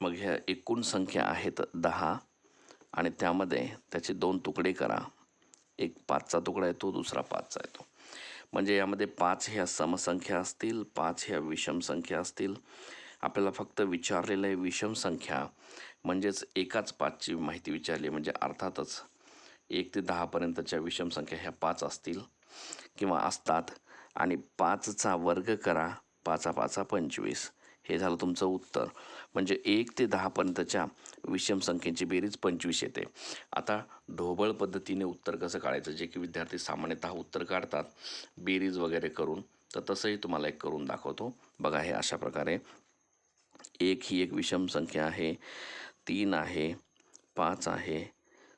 मग ह्या एकूण संख्या आहेत दहा आणि त्यामध्ये त्याचे दोन तुकडे करा. एक पाचचा तुकडा येतो दुसरा पाचचा येतो. म्हणजे यामध्ये पाच ह्या समसंख्या असतील पाच ह्या विषम संख्या असतील. आपल्याला फक्त विचारलेलं आहे विषम संख्या. म्हणजेच एकाच पाचची माहिती विचारली म्हणजे अर्थातच एक ते दहापर्यंतच्या विषम संख्या ह्या पाच असतील किंवा असतात. आणि पाचचा वर्ग करा पाचा पाचा पंचवीस. हे झालं तुमचं उत्तर. म्हणजे एक ते दहापर्यंतच्या विषम संख्येची बेरीज पंचवीस येते. आता ढोबळ पद्धतीने उत्तर कसं काढायचं? जे की विद्यार्थी सामान्यतः उत्तर काढतात बेरीज वगैरे करून. तर तसंही तुम्हाला एक करून दाखवतो. बघा हे अशा प्रकारे. एक ही एक विषम संख्या आहे. तीन आहे पाच आहे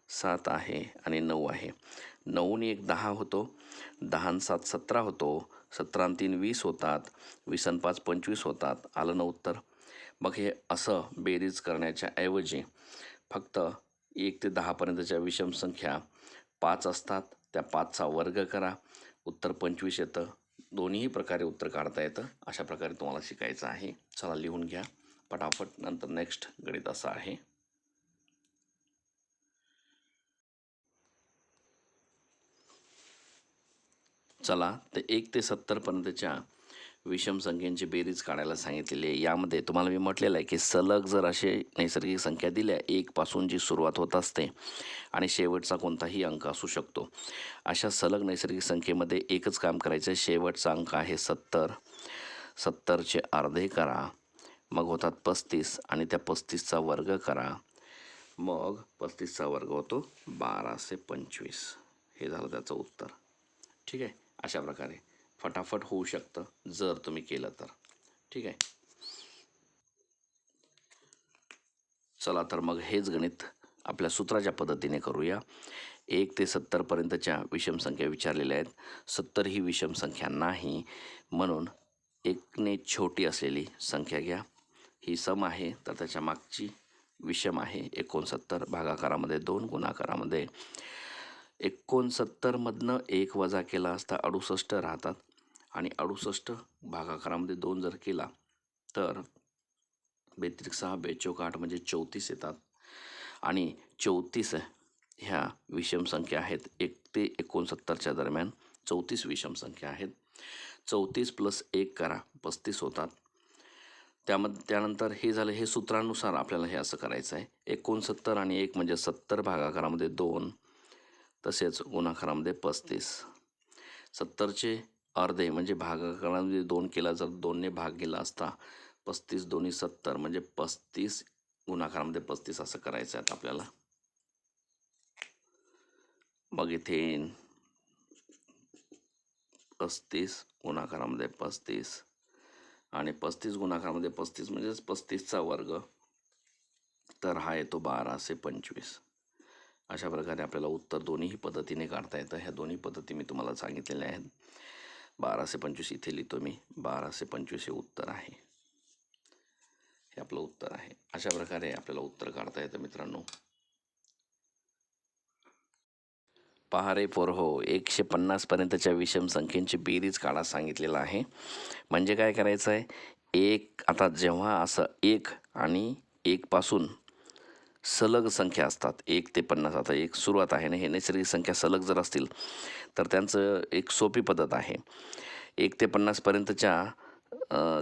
सात आहे आणि नऊ आहे. नऊने एक दहा होतो. दहा सात सतरा होतो. सतरा तीन वीस होतात वीस आणि पाच पंचवीस होतात आलं ना उत्तर? मग हे असं बेरीज करण्याच्या ऐवजी फक्त एक ते दहापर्यंतच्या विषम संख्या पाच असतात त्या पाचचा वर्ग करा. उत्तर पंचवीस येतं. दोन्ही प्रकारे उत्तर काढता येतं. अशा प्रकारे तुम्हाला शिकायचं आहे. चला लिहून घ्या. पटापट नंतर नेक्स्ट गणित असं आहे. चला तर एक ते सत्तरपर्यंतच्या विषम संख्यांची बेरीज काढायला सांगितलेली आहे. यामध्ये तुम्हाला मी म्हटलेलं आहे की सलग जर असे नैसर्गिक संख्या दिल्या एकपासून जी सुरुवात होत असते आणि शेवटचा कोणताही अंक असू शकतो. अशा सलग नैसर्गिक संख्येमध्ये एकच काम करायचं आहे शेवटचा अंक आहे सत्तर. सत्तरचे अर्धे करा मग होतात पस्तीस आणि त्या पस्तीसचा वर्ग करा. मग पस्तीसचा वर्ग होतो बाराशे पंचवीस. हे झालं त्याचं उत्तर. ठीक आहे? अशा प्रकारे. फटाफट होऊ शकतं जर तुम्ही केलं तर. ठीक आहे? चला तर मग हेच गणित आपल्या सूत्राच्या पद्धतीने करूया. एक ते सत्तरपर्यंतच्या विषम संख्या विचारलेल्या आहेत. सत्तर ही विषम संख्या नाही. म्हणून एकने छोटी असलेली संख्या घ्या. ही सम आहे तर त्याच्या मागची विषम आहे एकोणसत्तर. भागाकारामध्ये दोन गुणाकारामध्ये एकोणसत्तरमधनं एक वजा केला असता अडुसष्ट राहतात. आणि अडुसष्ट भागाकारामध्ये दोन जर केला तर बेत्रिक सहा बेचोक आठ म्हणजे चौतीस येतात. आणि चौतीस ह्या विषम संख्या आहेत. एक ते एकोणसत्तरच्या दरम्यान चौतीस विषम संख्या आहेत. चौतीस प्लस एक करा पस्तीस होतात. त्यामध्ये त्यानंतर हे झालं हे सूत्रानुसार आपल्याला हे असं करायचं आहे. एकोणसत्तर आणि एक म्हणजे सत्तर भागाकारामध्ये दोन तसेच गुणाकारामध्ये पस्तीस. सत्तरचे अर्धे म्हणजे भागाकारामध्ये दोन केला जर दोनने भाग गेला असता पस्तीस दोन्ही सत्तर म्हणजे पस्तीस गुणाकारामध्ये पस्तीस असं करायचं आहे आपल्याला. मग इथे पस्तीस गुणाकारामध्ये पस्तीस. आणि पस्तीस गुणाकारामध्ये पस्तीस म्हणजेच पस्तीसचा वर्ग. तर हा येतो बाराशे पंचवीस. अशा प्रकारे आपल्याला उत्तर दोन्हीही पद्धतीने काढता येतं. ह्या दोन्ही पद्धती मी तुम्हाला सांगितलेल्या आहेत. बाराशे पंचवीस इथे लिहितो मी. बाराशे पंचवीस हे उत्तर आहे. हे आपलं उत्तर आहे. अशा प्रकारे आपल्याला उत्तर काढता येतं मित्रांनो. पहारे पोरहो एकशे पन्नासपर्यंतच्या विषम संख्येची बेरीज काढा सांगितलेलं आहे. म्हणजे काय करायचं आहे एक आता जेव्हा असं एक आणि एकपासून सलग संख्या असतात. एक ते पन्नास आता एक सुरुवात आहे ना हे नैसर्गिक संख्या सलग जर असतील तर त्यांचं एक सोपी पद्धत आहे. एक ते पन्नासपर्यंतच्या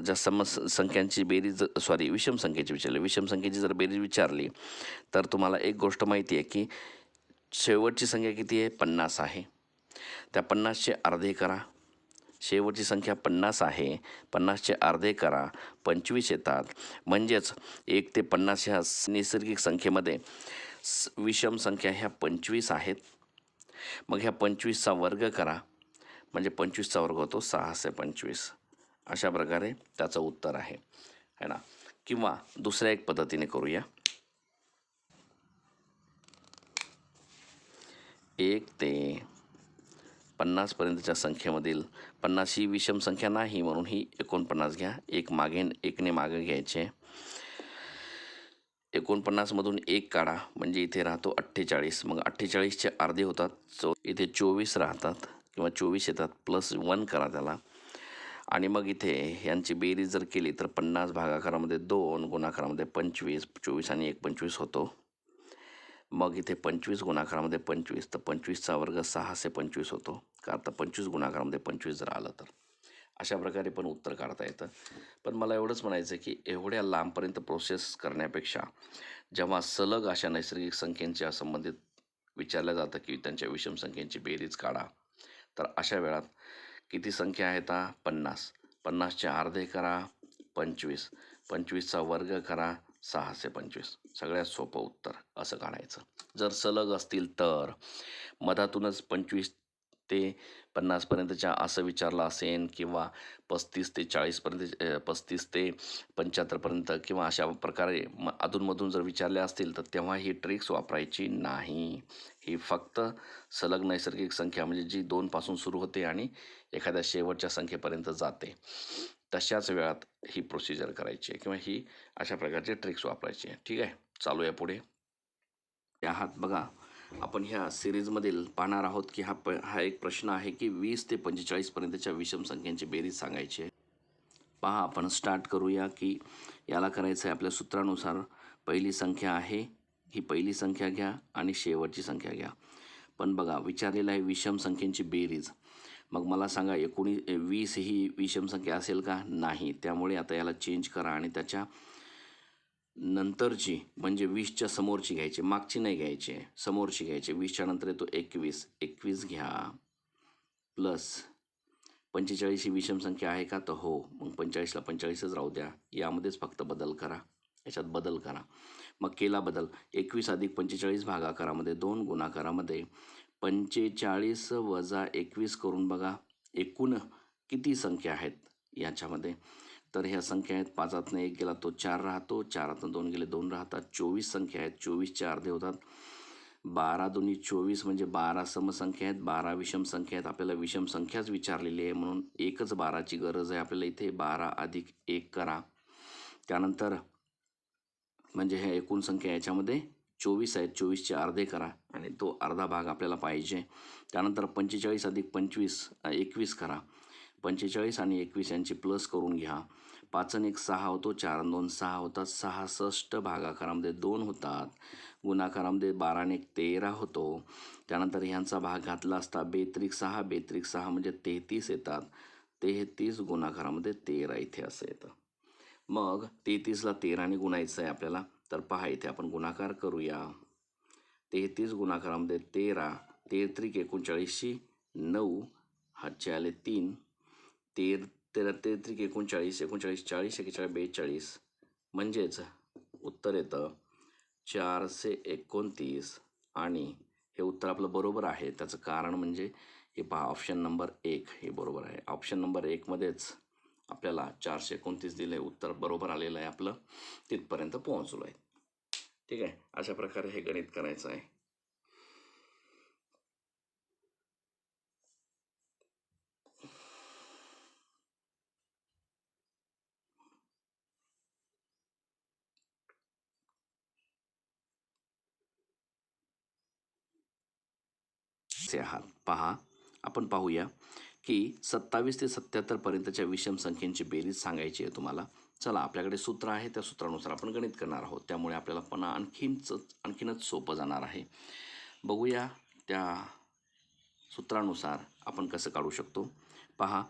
ज्या सम संख्यांची बेरीज सॉरी विषम संख्येची विचारली. विषम संख्येची जर बेरीज विचारली तर तुम्हाला एक गोष्ट माहिती आहे की शेवटची संख्या किती आहे? पन्नास आहे. त्या पन्नासचे अर्धे करा. शेवटची संख्या पन्नास आहे. पन्नासचे अर्धे करा. पंचवीस येतात. म्हणजेच एक ते पन्नास ह्या नैसर्गिक संख्येमध्ये विषम संख्या ह्या पंचवीस आहेत. मग ह्या पंचवीसचा वर्ग करा. म्हणजे पंचवीसचा वर्ग होतो सहाशे पंचवीस. अशा प्रकारे त्याचं उत्तर आहे. है ना? किंवा दुसऱ्या एक पद्धतीने करूया. एक ते पन्नासपर्यंतच्या संख्येमधील पन्नास ही विषम संख्या नाही म्हणून ही एकोणपन्नास घ्या. एक मागे एकने मागे घ्यायचे. एकोणपन्नासमधून एक काढा म्हणजे इथे राहतो अठ्ठेचाळीस. मग अठ्ठेचाळीसचे अर्धे होतात. चो इथे चोवीस राहतात किंवा चोवीस येतात प्लस वन करा त्याला. आणि मग इथे यांची बेरीज जर केली तर पन्नास भागाकारामध्ये दोन गुणाकारामध्ये पंचवीस चोवीस आणि एक पंचवीस होतो. मग इथे पंचवीस गुणाकारामध्ये पंचवीस तर पंचवीसचा वर्ग सहाशे पंचवीस होतो. का तर पंचवीस गुणाकारामध्ये पंचवीस जर आलं तर? अशा प्रकारे पण उत्तर काढता येतं. पण मला एवढंच म्हणायचं की एवढ्या लांबपर्यंत प्रोसेस करण्यापेक्षा जेव्हा सलग अशा नैसर्गिक संख्यांच्या संबंधित विचारलं जातं की त्यांच्या विषम संख्येची बेरीज काढा तर अशा वेळात किती संख्या आहेत पन्नास. पन्नासचे अर्धे करा पंचवीस. पंचवीसचा वर्ग करा सहाशे पंचवीस. सगळ्यात सोपं उत्तर असं काढायचं. जर सलग असतील तर मधातूनच पंचवीस ते पन्नासपर्यंतच्या असं विचारलं असेल किंवा पस्तीस ते चाळीसपर्यंत पस्तीस ते पंच्याहत्तरपर्यंत किंवा अशा प्रकारे म अधूनमधून जर विचारले असतील तर तेव्हा ही ट्रिक्स वापरायची नाही. ही फक्त सलग नैसर्गिक संख्या म्हणजे जी दोनपासून सुरू होते आणि एखाद्या शेवटच्या संख्येपर्यंत जाते. तशाच वेळात ही प्रोसिजर करायची आहे किंवा ही अशा प्रकारचे ट्रिक्स वापरायची आहे. ठीक आहे? चालूया पुढे. या हात बघा. आपण ह्या सिरीजमधील पाहणार आहोत की हा प हा एक प्रश्न आहे की वीस ते पंचेचाळीसपर्यंतच्या विषम संख्यांची बेरीज सांगायची आहे. पहा आपण स्टार्ट करूया की याला करायचं आहे आपल्या सूत्रानुसार. पहिली संख्या आहे ही पहिली संख्या घ्या आणि शेवटची संख्या घ्या. पण बघा विचारलेलं आहे विषम संख्येची बेरीज. मग मला सांगा एकोणी वीस ही विषम संख्या असेल का? नाही. त्यामुळे आता याला चेंज करा आणि त्याच्या नंतरची म्हणजे वीसच्या समोरची घ्यायची. मागची नाही घ्यायची. समोरची घ्यायची. वीसच्या नंतर येतो एकवीस. एकवीस घ्या. प्लस पंचेचाळीस ही विषम संख्या आहे का? तर हो. मग पंचेचाळीसला पंचेचाळीसच राहू द्या. यामध्येच फक्त बदल करा. याच्यात बदल करा. मग केला बदल. एकवीस अधिक पंचेचाळीस भागाकारामध्ये दोन गुणाकारामध्ये पंचेचाळीस वजा एकवीस करून बघा. एकूण किती संख्या आहेत याच्यामध्ये? तर ह्या संख्या आहेत पाचातनं एक गेला तो चार राहतो चारातनं दोन गेले दोन राहतात. चोवीस संख्या आहेत चोवीसच्या अर्धे होतात बारा दोन्ही चोवीस म्हणजे बारा समसंख्या आहेत बारा विषम संख्या आहेत. आपल्याला विषम संख्याच विचारलेली आहे म्हणून एकच बाराची गरज आहे. आपल्याला इथे बारा अधिक एक करा. त्यानंतर म्हणजे ह्या एकूण संख्या याच्यामध्ये चोवीस आहेत चोवीसचे अर्धे करा आणि तो अर्धा भाग आपल्याला पाहिजे. त्यानंतर पंचेचाळीस अधिक पंचवीस एकवीस करा. पंचेचाळीस आणि एकवीस यांची प्लस करून घ्या. पाच आणि एक सहा होतो चार दोन सहा होतात सहासष्ट भागाकारामध्ये दोन होतात. गुणाकारामध्ये बारा एक तेरा होतो. त्यानंतर ह्यांचा भाग घातला असता बेत्रिक सहा बेत्रिक सहा म्हणजे तेहतीस येतात. तेहतीस गुणाकारामध्ये तेरा इथे असं येतं. मग तेहतीसला तेराने गुणायचं आहे आपल्याला. तर पहा इथे आपण गुणाकार करूया. तेहतीस गुणाकारामध्ये तेरा तेहत्रिक एकोणचाळीसशी नऊ हातचे आले तीन. तेर तेरा तेहत्रिक एकोणचाळीस एकोणचाळीस चाळीस एकेचाळीस बेचाळीस. म्हणजेच उत्तर येतं चारशे एकोणतीस. आणि हे उत्तर आपलं बरोबर आहे. त्याचं कारण म्हणजे हे पहा ऑप्शन नंबर एक हे बरोबर आहे. ऑप्शन नंबर एकमध्येच आपल्याला चारशे एकोणतीस दिलं आहे उत्तर बरोबर आलेलं आहे आपलं. तिथपर्यंत पोहोचलो आहे. ठीक आहे? अशा प्रकारे हे गणित करायचं आहे. आहात. पहा आपण पाहूया. की सत्तावीस ते सत्याहत्तरपर्यंतच्या विषम संख्येची बेरीज सांगायची आहे तुम्हाला. चला आपल्याकडे सूत्र आहे त्या सूत्रानुसार आपण गणित करणार आहोत. त्यामुळे आपल्याला पण आणखीनच आणखीनच सोपं जाणार आहे. बघूया त्या सूत्रानुसार आपण कसं काढू शकतो. पहा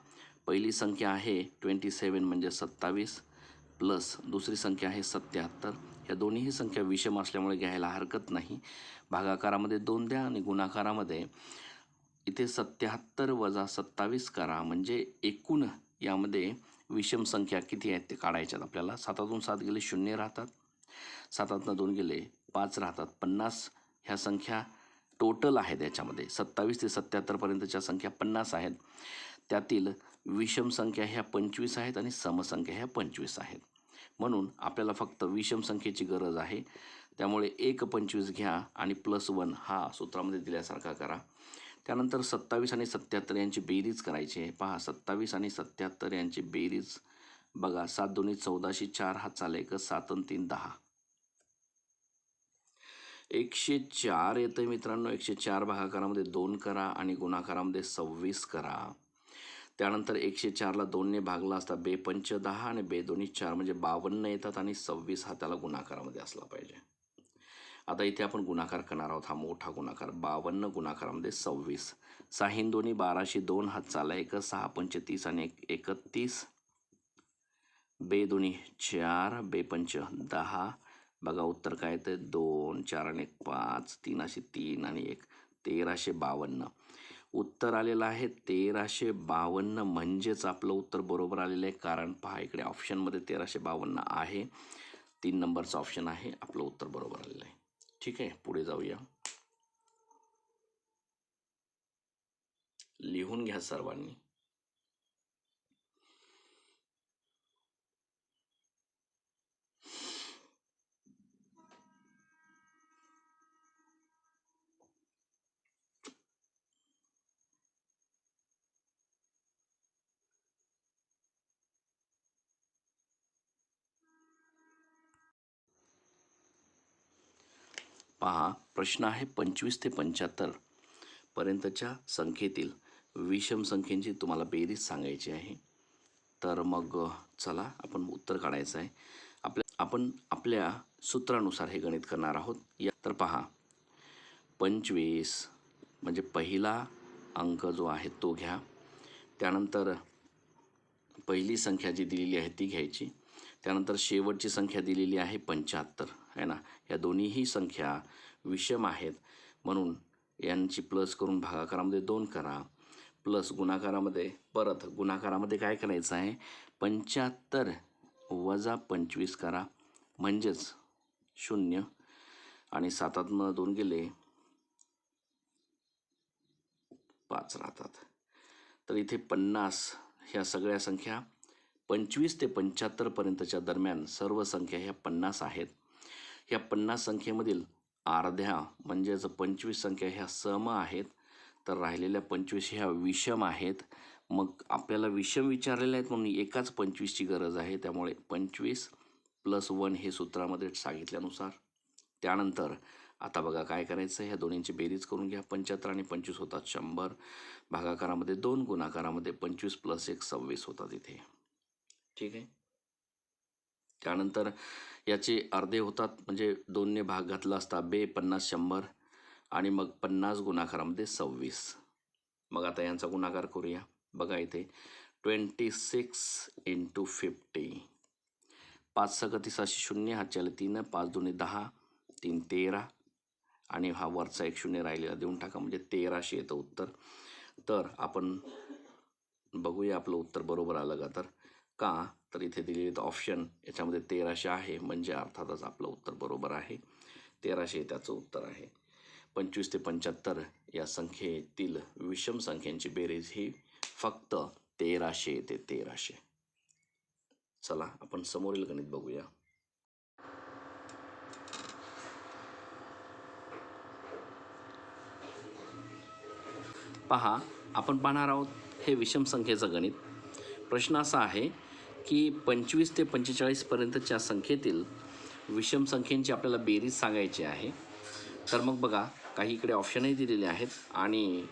पहिली संख्या आहे ट्वेंटी सेवन म्हणजे सत्तावीस प्लस दुसरी संख्या आहे सत्याहत्तर. या दोन्हीही संख्या विषम असल्यामुळे घ्यायला हरकत नाही. भागाकारामध्ये दोन द्या आणि गुणाकारामध्ये इथे सत्याहत्तर वजा सत्तावीस करा म्हणजे एकूण यामध्ये विषम संख्या किती आहेत ते काढायच्यात आपल्याला. सातातून सात गेले शून्य राहतात. सातातनं दोन गेले पाच राहतात. पन्नास ह्या संख्या टोटल आहेत याच्यामध्ये. सत्तावीस ते सत्याहत्तरपर्यंतच्या संख्या पन्नास आहेत. त्यातील विषम संख्या ह्या पंचवीस आहेत आणि समसंख्या ह्या पंचवीस आहेत. म्हणून आपल्याला फक्त विषम संख्येची गरज आहे. त्यामुळे एक पंचवीस घ्या आणि प्लस वन हा सूत्रामध्ये दिल्यासारखा करा. त्यानंतर सत्तावीस आणि सत्याहत्तर यांची बेरीज करायची आहे. पहा सत्तावीस आणि सत्याहत्तर यांची बेरीज बघा सात दोन्ही चौदाशे चार हा चालेल का? सात आणि तीन दहा. एकशे चार येतं मित्रांनो. एकशे चार भागाकारामध्ये दोन करा आणि गुणाकारामध्ये सव्वीस करा. त्यानंतर एकशे चारला दोनने भागला असता बेपंच दहा आणि बे दोन्ही चार म्हणजे बावन्न येतात आणि सव्वीस हा त्याला गुणाकारामध्ये असला पाहिजे. आता इथे आपण गुणाकार करणार आहोत. हा मोठा गुणाकार बावन्न गुणाकारामध्ये सव्वीस. सहा दोन्ही बाराशे दोन हात चाला एक सहा पंचतीस आणि एक एकतीस. बे दोन्ही चार बे पंच दहा. बघा उत्तर काय येतं दोन चार आणि एक पाच. तीन असे तीन आणि एक. तेराशे बावन्न. उत्तर आलेलं आहे तेराशे बावन्न म्हणजेच आपलं उत्तर बरोबर आलेलं आहे. कारण पहा इकडे ऑप्शनमध्ये तेराशे बावन्न आहे. तीन नंबरचं ऑप्शन आहे. आपलं उत्तर बरोबर आलेलं आहे. ठीक आहे पुढे जाऊया. लिहून घ्या सर्वांनी. पहा प्रश्न आहे पंचवीस ते पंच्याहत्तर पर्यंतच्या संख्येतील विषम संख्येची तुम्हाला बेरीज सांगायची आहे. तर मग चला आपण उत्तर काढायचं आहे. आपल्या आपण आपल्या सूत्रानुसार हे गणित करणार आहोत. या तर पहा पंचवीस म्हणजे पहिला अंक जो आहे तो घ्या. त्यानंतर पहिली संख्या जी दिलेली आहे ती घ्यायची. त्यानंतर शेवटची संख्या दिलेली आहे पंच्याहत्तर आहे ना? या दोन्हीही संख्या विषम आहेत. म्हणून यांची प्लस करून भागाकारामध्ये दोन करा प्लस गुणाकारामध्ये परत. गुणाकारामध्ये काय करायचं आहे? पंच्याहत्तर वजा पंचवीस करा म्हणजेच शून्य. आणि सातातनं दोन गेले पाच राहतात. तर इथे पन्नास ह्या सगळ्या संख्या पंचवीस ते पंच्याहत्तरपर्यंतच्या दरम्यान सर्व संख्या ह्या पन्नास आहेत. ह्या पन्नास संख्येमधील अर्ध्या म्हणजेच पंचवीस संख्या ह्या सम आहेत. तर राहिलेल्या पंचवीस ह्या विषम आहेत. मग आपल्याला विषम विचारलेल्या आहेत म्हणून एकाच पंचवीसची गरज आहे. त्यामुळे पंचवीस प्लस वन हे सूत्रामध्ये सांगितल्यानुसार त्यानंतर आता बघा काय करायचं ह्या दोन्हींची बेरीज करून घ्या. पंच्याहत्तर आणि पंचवीस होतात शंभर. भागाकारामध्ये दोन गुणाकारामध्ये पंचवीस प्लस एक सव्वीस होतात इथे. ठीक आहे. त्यानंतर याचे अर्धे होतात म्हणजे दोनने भाग घातला असता बे पन्नास शंभर आणि मग पन्नास गुणाकारामध्ये सव्वीस. मग आता यांचा गुणाकार करूया. बघा इथे ट्वेंटी सिक्स इंटू फिफ्टी. पाच सगती सहाशे शून्य हातच्याला तीन पाच दोन्ही दहा तीन तेरा. आणि हा वरचा एक शून्य राहिलेला देऊन टाका म्हणजे तेराशे येतं उत्तर. तर आपण बघूया आपलं उत्तर बरोबर आलं का तर. का? तर इथे दिलेले ऑप्शन याच्यामध्ये तेराशे आहे. म्हणजे अर्थातच आपलं उत्तर बरोबर आहे. तेराशे त्याचं उत्तर आहे. पंचवीस ते पंच्याहत्तर या संख्येतील विषम संख्यांची बेरीज ही फक्त तेराशे ते तेराशे. चला आपण समोरील गणित बघूया. पहा आपण पाहणार आहोत हे विषम संख्येचं गणित. प्रश्न असा आहे की पंचवीस ते पंचेचाळीसपर्यंतच्या संख्येतील विषम संख्येंची आपल्याला बेरीज सांगायची आहे. तर मग बघा काही इकडे ऑप्शनही दिलेले आहेत आणि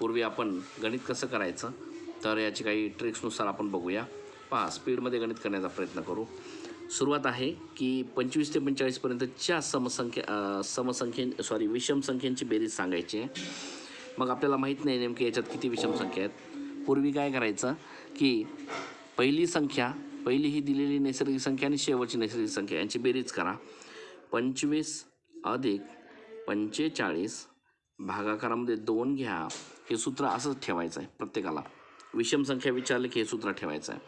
पूर्वी आपण गणित कसं करायचं? तर याची काही ट्रिक्सनुसार आपण बघूया. पहा स्पीडमध्ये गणित करण्याचा प्रयत्न करू. सुरुवात आहे की पंचवीस ते पंचेचाळीसपर्यंतच्या समसंख्या समसंख्ये सॉरी विषम संख्येची बेरीज सांगायची आहे. मग आपल्याला माहीत नाही नेमकी याच्यात किती विषम संख्या आहेत. पूर्वी काय करायचं की पहिली संख्या पहिली ही दिलेली नैसर्गिक संख्या आणि शेवटची नैसर्गिक संख्या यांची बेरीज करा. पंचवीस अधिक पंचेचाळीस भागाकारामध्ये दोन घ्या. हे सूत्र असंच ठेवायचं आहे प्रत्येकाला. विषम संख्या विचारली की हे सूत्र ठेवायचं आहे.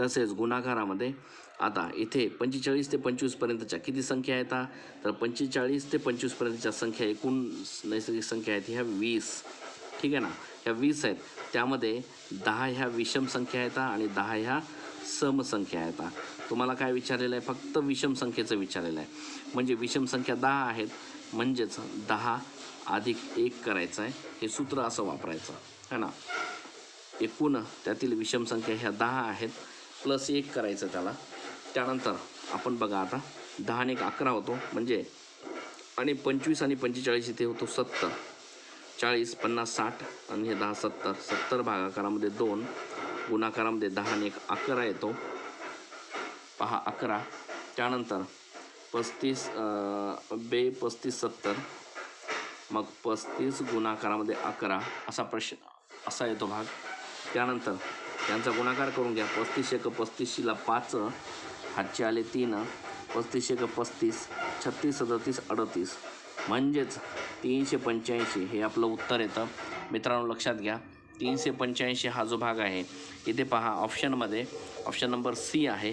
तसेच गुणाकारामध्ये आता इथे पंचेचाळीस ते पंचवीसपर्यंतच्या किती संख्या आहेत तर पंचेचाळीस ते पंचवीसपर्यंतच्या संख्या एकूण नैसर्गिक संख्या आहेत ह्या वीस. ठीक आहे ना? ह्या वीस आहेत. त्यामध्ये दहा ह्या विषम संख्या आहेत आणि दहा ह्या समसंख्या आहेत तुम्हाला काय विचारलेलं आहे? फक्त विषम संख्येचं विचारलेलं आहे. म्हणजे विषम संख्या दहा आहेत म्हणजेच दहा अधिक एक करायचं आहे. हे सूत्र असं वापरायचं. है ना? एकूण त्यातील विषम संख्या ह्या दहा आहेत प्लस एक करायचं त्याला. त्यानंतर आपण बघा आता दहा आणि एक अकरा होतो. म्हणजे आणि पंचवीस आणि पंचेचाळीस इथे होतो सत्तर. चाळीस पन्नास साठ आणि हे दहा सत्तर. सत्तर भागाकारामध्ये दोन गुणाकारामध्ये दहा आणि एक अकरा येतो. पहा अकरा. त्यानंतर पस्तीस बे पस्तीस सत्तर. मग पस्तीस गुणाकारामध्ये अकरा असा प्रश्न असा येतो भाग. त्यानंतर त्यांचा गुणाकार करून घ्या. पस्तीस एक पस्तीसशीला पाच हातचे आले तीन. पस्तीस एक पस्तीस छत्तीस सदतीस अडतीस. म्हणजेच तीनशे पंच्याऐंशी हे आपलं उत्तर येतं. मित्रांनो लक्षात घ्या. तीनशे पंच्याऐंशी हा जो भाग आहे इथे पहा ऑप्शनमध्ये ऑप्शन नंबर सी आहे.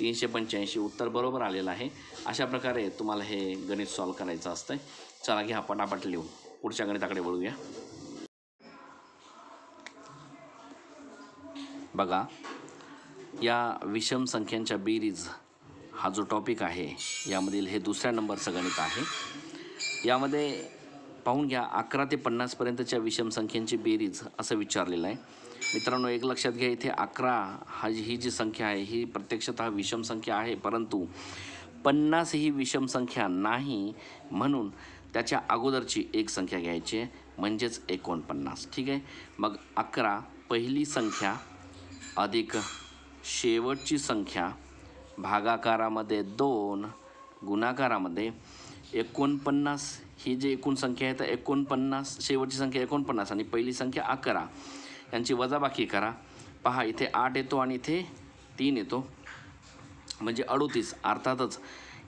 तीनशे पंच्याऐंशी उत्तर बरोबर आलेलं आहे. अशा प्रकारे तुम्हाला हे गणित सॉल्व करायचं असतं आहे चला घ्या पटापट लिहून. पुढच्या गणिताकडे वळूया. बघा या विषम संख्यांच्या बेरीज हा जो टॉपिक आहे यामधील हे दुसऱ्या नंबरचं गणित आहे. यामध्ये पाहून घ्या अकरा ते पन्नासपर्यंतच्या विषम संख्यांची बेरीज असं विचारलेलं आहे. मित्रांनो एक लक्षात घ्या इथे अकरा हा जी- ही जी संख्या आहे ही प्रत्यक्षतः विषम संख्या आहे परंतु पन्नास ही विषम संख्या नाही म्हणून त्याच्या अगोदरची एक संख्या घ्यायची आहे म्हणजेच एकोणपन्नास. ठीक आहे? मग अकरा पहिली संख्या अधिक शेवटची संख्या भागाकारामध्ये दोन गुणाकारामध्ये एकोणपन्नास ही जी एकूण संख्या आहे तर एकोणपन्नास शेवटची संख्या एकोणपन्नास आणि पहिली संख्या अकरा. यांची वजाबाकी करा. पहा इथे आठ येतो आणि इथे तीन येतो. म्हणजे अडोतीस अर्थातच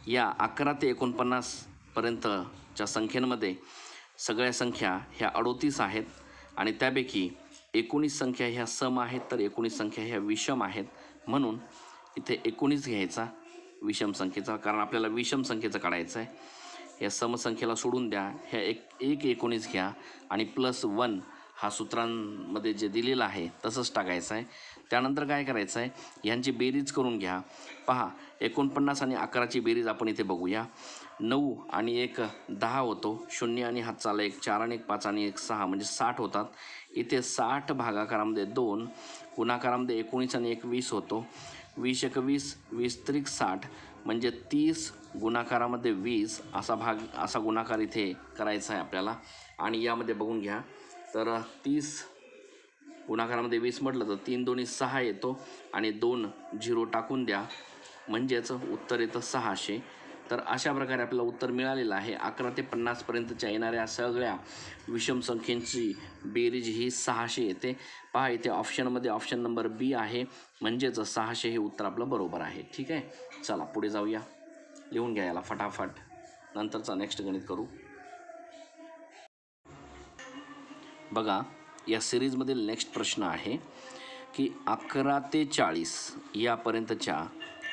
या अकरा ते एकोणपन्नासपर्यंतच्या संख्येमध्ये सगळ्या संख्या ह्या अडोतीस आहेत आणि त्यापैकी एकोणीस संख्या ह्या सम आहेत तर एकोणीस संख्या ह्या विषम आहेत. म्हणून इथे एकोणीस घ्यायचा विषम संख्येचा कारण आपल्याला विषम संख्येचं काढायचं आहे या समसंख्येला सोडून द्या. ह्या एक एक एकोणीस घ्या. आणि प्लस वन हा सूत्रांमध्ये जे दिलेलं आहे तसंच टाकायचं आहे. त्यानंतर काय करायचं आहे? ह्यांची बेरीज करून घ्या. पहा एकोणपन्नास आणि अकराची बेरीज आपण इथे बघूया. नऊ आणि एक दहा होतो. शून्य आणि हात चाला एक चार आणि एक पाच आणि एक सहा म्हणजे साठ होतात. इथे साठ भागाकारामध्ये दोन गुणाकारामध्ये एकोणीस आणि एक वीस होतो. वीस एक वीस वीस त्रिक साठ. म्हणजे तीस गुणाकारामध्ये वीस असा भाग असा गुणाकार इथे करायचा आहे आपल्याला. आणि यामध्ये बघून घ्या. तर तीस गुणाकारामध्ये वीस म्हटलं तर तीन दोन्ही सहा येतो. आणि दोन झिरो टाकून द्या. म्हणजेच उत्तर येतं सहाशे. तर अशा प्रकारे आपल्याला उत्तर मिळालेलं आहे. अकरा ते पन्नासपर्यंतच्या येणाऱ्या सगळ्या विषम संख्येची बेरीज ही सहाशे येते. पहा इथे ऑप्शनमध्ये ऑप्शन नंबर बी आहे. म्हणजेच सहाशे हे उत्तर आपलं बरोबर आहे. ठीक आहे? चला पुढे जाऊया. लिहून घ्या याला फटाफट. नंतरचा नेक्स्ट गणित करू. बघा या सिरीजमधील नेक्स्ट प्रश्न आहे की अकरा ते चाळीस यापर्यंतच्या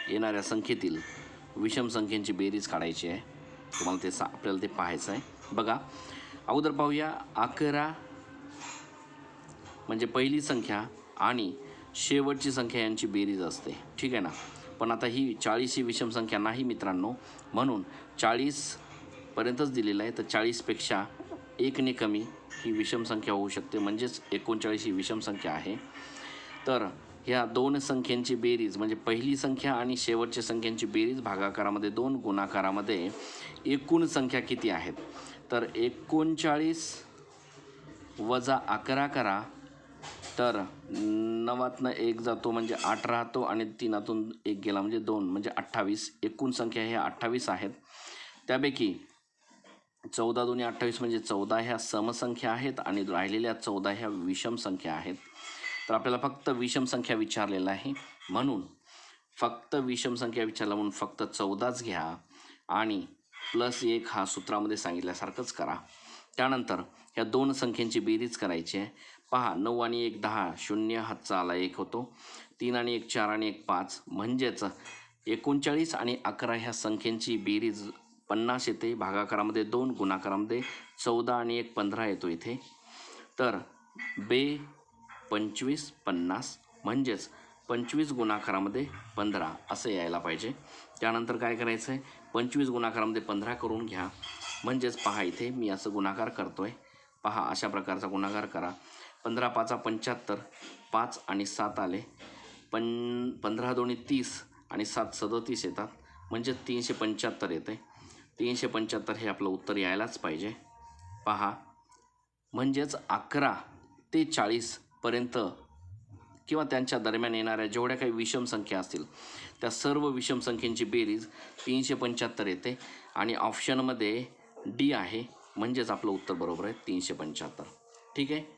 येणाऱ्या संख्येतील विषम संख्येची बेरीज काढायची आहे. तुम्हाला ते सा आपल्याला ते पाहायचं आहे. बघा अगोदर पाहूया अकरा म्हणजे पहिली संख्या आणि शेवटची संख्या यांची बेरीज असते. ठीक आहे ना? पण आता ही चाळीस ही विषम संख्या नाही मित्रांनो. म्हणून चाळीसपर्यंतच दिलेलं आहे. तर चाळीसपेक्षा एकने कमी ही विषम संख्या होऊ शकते. म्हणजेच एकोणचाळीस ही विषम संख्या आहे. तर ह्या दोन संख्यांची बेरीज म्हणजे पहिली संख्या आणि शेवटच्या संख्यांची बेरीज भागाकारामध्ये दोन गुणाकारामध्ये एकूण संख्या किती आहेत? तर एकोणचाळीस वजा अकरा करा. तर नवातनं एक जातो म्हणजे आठ राहतो आणि तीनातून एक गेला म्हणजे दोन म्हणजे अठ्ठावीस. एकूण संख्या ह्या अठ्ठावीस आहेत. त्यापैकी चौदा दोन्ही अठ्ठावीस म्हणजे चौदा ह्या समसंख्या आहेत आणि राहिलेल्या चौदा ह्या विषम संख्या आहेत. तर आपल्याला फक्त विषम संख्या विचारलेला आहे. म्हणून फक्त विषम संख्या विचारला म्हणून फक्त चौदाच घ्या आणि प्लस एक हा सूत्रामध्ये सांगितल्यासारखंच करा. त्यानंतर ह्या दोन संख्यांची बेरीज करायची आहे. पहा नऊ आणि एक दहा शून्य हातचा आला एक होतो. तीन आणि एक चार आणि एक पाच. म्हणजेच एकोणचाळीस आणि अकरा ह्या संख्यांची बेरीज पन्नास येते. भागाकारामध्ये दोन गुणाकारामध्ये चौदा आणि एक पंधरा येतो इथे. तर बे पंचवीस पन्नास म्हणजेच पंचवीस गुणाकारामध्ये पंधरा असं यायला पाहिजे. त्यानंतर काय करायचं आहे पंचवीस गुणाकारामध्ये पंधरा करून घ्या. म्हणजेच पहा इथे मी असं गुणाकार करतो आहे पहा अशा प्रकारचा गुणाकार करा. पंधरा पाचा पंच्याहत्तर. पाच आणि सात आले. पण पंधरा दोन्ही तीस आणि सात सदतीस येतात. म्हणजे तीनशे पंच्याहत्तर येते. तीनशे पंच्याहत्तर हे आपलं उत्तर यायलाच पाहिजे. पहा म्हणजेच अकरा ते चाळीस पर्यंत किंवा त्यांच्या दरम्यान येणाऱ्या जेवढ्या काही विषम संख्या असतील त्या सर्व विषम संख्येची बेरीज तीनशे पंच्याहत्तर येते. आणि ऑप्शनमध्ये डी आहे म्हणजेच आपलं उत्तर बरोबर आहे तीनशे पंच्याहत्तर. ठीक आहे?